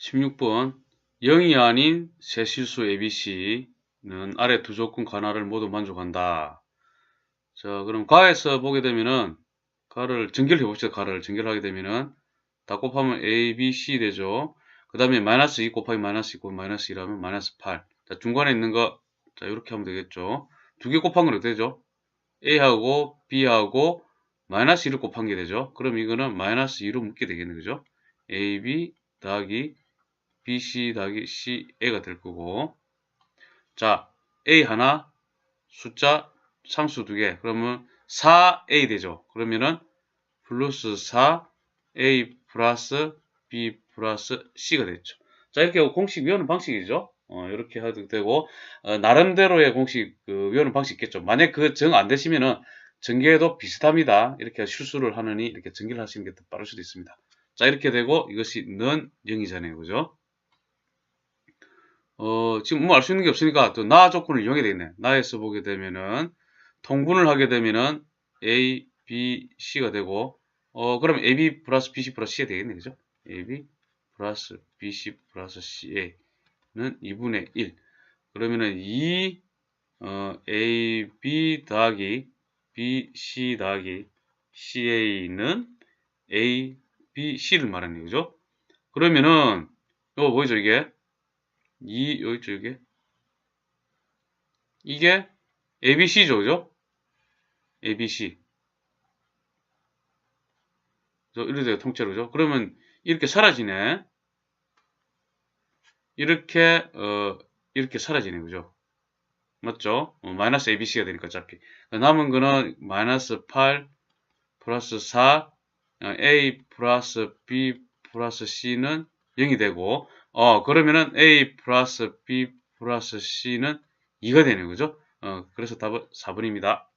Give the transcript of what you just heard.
16번 0이 아닌 세 실수 ABC는 아래 두 조건 관할을 모두 만족한다. 자, 그럼 가에서 보게 되면은 가를 전결해 봅시다. 가를 전결하게 되면은 다 곱하면 A, B, C 되죠. 그 다음에 마이너스 2 곱하기 마이너스 2 곱하기 마이너스 2라면 마이너스 8. 자, 중간에 있는 거, 자, 이렇게 하면 되겠죠. 두 개 곱한 건 어떻게 되죠? A하고 B하고 마이너스 2를 곱한 게 되죠. 그럼 이거는 마이너스 2로 묶게 되겠네. 그죠? AB 더하기 BC 더하기 CA가 될 거고. 자, A 하나, 숫자 상수 두 개. 그러면 4A 되죠. 그러면은 플러스 4A 플러스 B 플러스 C가 됐죠. 자, 이렇게 공식 외우는 방식이죠. 어, 이렇게 해도 되고, 어, 나름대로의 공식 그 외우는 방식 있겠죠. 만약 그 정 안 되시면은 전개도 비슷합니다. 이렇게 실수를 하느니 이렇게 전개를 하시는 게 더 빠를 수도 있습니다. 자, 이렇게 되고 이것이 는 0이잖아요. 그죠? 어, 지금 뭐 알 수 있는 게 없으니까 또 나 조건을 이용해야 되겠네. 나에서 보게 되면은 통분을 하게 되면은 A, B, C가 되고 어, 그럼 AB 플러스 BC 플러스 C가 되겠네. 그죠? AB 플러스 BC 플러스 CA는 2분의 1. 그러면은 2 어, AB 더하기 BC 더하기 CA는 A, B, C를 말하는 거죠. 그러면은 이거 보이죠 이게? 이 여기 있죠 이게? 이게 ABC죠 그죠? ABC 이렇게 돼요 통째로 죠 그러면 이렇게 사라지네 이렇게 어 이렇게 사라지네 그죠? 맞죠? 어, 마이너스 ABC가 되니까 어차피 남은 거는 마이너스 8 플러스 4 어, A 플러스 B 플러스 C는 0이 되고 어 그러면은 A 플러스 B 플러스 C는 2가 되는 거죠. 어 그래서 답은 4번입니다.